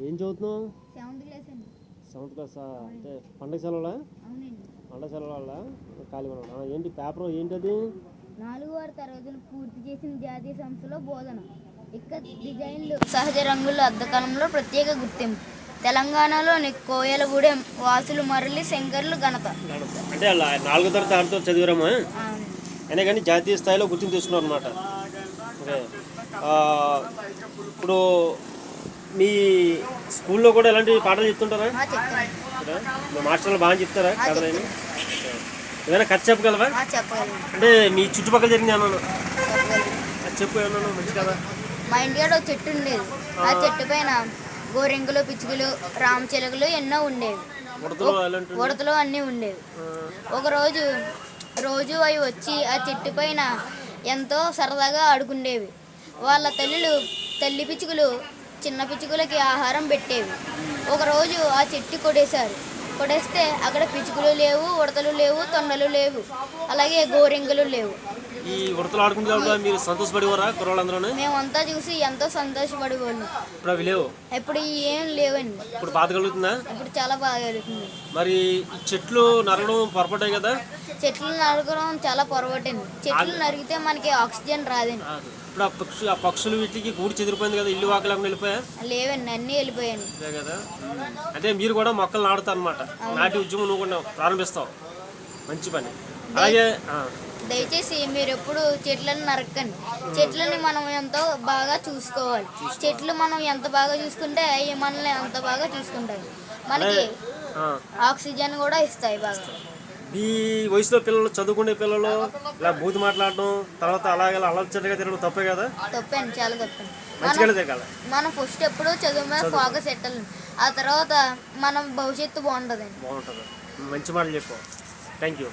ఏం చదువుతున్నావు? Seventh class అండి. సెవెంత్ క్లాస్ అంటే పండగ సెలవులా? పండగ సెలవుల ఆ, ఏంటి పేపర్ ఏంటది? నాలుగు ఆరు తరగతులు పూర్తి చేసిన జాతీయ సంస్థలో బోధన. ఇక్క డిజైన్లు సహజ రంగుల అద్దకలంలో ప్రత్యేక గుర్తింపు. తెలంగాణలోని కోయలగూడెం వాసులు మరలి శంకర్లు ఘనత. అంటే నాలుగో తరగతి ఆడుతూ చదివారమ్మా. అయినా కానీ జాతీయ స్థాయిలో గుర్తింపు తీసుకున్నారు అనమాట ఇప్పుడు మీ స్కూల్లో కూడా ఎలాంటి పాటలు చెప్తుంటారా? మీ మాస్టర్లు బాగా చెప్తారా కథలని? ఏమైనా కథ చెప్పగలవా? అంటే మీ చుట్టుపక్కల జరిగింది అన్నాను చెప్పు ఏమన్నాను మంచి కదా మా ఇంటికాడ ఒక చెట్టు ఉండేది. ఆ చెట్టు పైన గోరెంగులు పిచ్చుకలు రామచిలుకలు ఎన్నో ఉండేవి. ఉడతలు అన్నీ ఉండేవి. ఒకరోజు రోజు అవి వచ్చి ఆ చెట్టు పైన ఎంతో సరదాగా ఆడుకుండేవి. వాళ్ళ తల్లులు తల్లి పిచ్చుకలు చిన్న పిచ్చుకలకి ఆహారం పెట్టేవి. ఒకరోజు ఆ చెట్టు కొడేశారు. కొడేస్తే అక్కడ పిచ్చుకలు లేవు ఉడతలు లేవు తొండలు లేవు. అలాగే గోరెంగులు లేవు. ఈ ఉడతలు ఆడుకుంటే మీరు సంతోషపడేవారా కుర్రాళ్ళందరూ మేమంతా చూసి ఎంతో సంతోషపడేవాళ్ళం. ఇప్పుడు అవి లేవు. ఇప్పుడు ఏం లేవండి. ఇప్పుడు బాధ కలుగుతుందా? ఇప్పుడు చాలా బాగా జరుగుతుంది మరి చెట్లు నరగడం పొరపడ్డాయి కదా? చెట్లు నరకడం చాలా పొరపట్టింది చెట్లు నరికితే మనకి ఆక్సిజన్ రాదండి. ఇప్పుడు ఆ పక్షు ఆ పక్షులు వీటికి గూడు చెదిరిపోయింది కదా ఇల్లు వాకలేకుండా వెళ్ళిపోయా? లేవండి అన్నీ వెళ్ళిపోయాను అదే కదా. అంటే మీరు కూడా మొక్కలు నాటుతారు అనమాట నాటి ఉద్యమం నువ్వు కూడా ప్రారంభిస్తావు. మంచి పని. అలాగే దయచేసి మీరు ఎప్పుడు చెట్లను నరక్కండి చెట్లని మనం ఎంతో బాగా చూసుకోవాలి. చెట్లు మనం ఎంత బాగా చూసుకుంటే అవి మనల్ని అంత బాగా చూసుకుంటాయి. మనకి. ఆక్సిజన్ కూడా ఇస్తాయి బాగా. ఈ వయసులో పిల్లలు చదువుకునే పిల్లలు ఇలా బూతి మాట్లాడడం తర్వాత అలాగే అలర్చడిగా తిరగడం తప్పే కదా? తప్పండి చాలా తప్పండి. తిరగాలి. మనం ఫస్ట్ ఎప్పుడు చదువు మీద ఫోకస్ పెట్టాలి ఆ తర్వాత మనం భవిష్యత్తు బాగుంటుందండి. బాగుంటుంది. మంచి మాటలు చెప్పు థ్యాంక్ యూ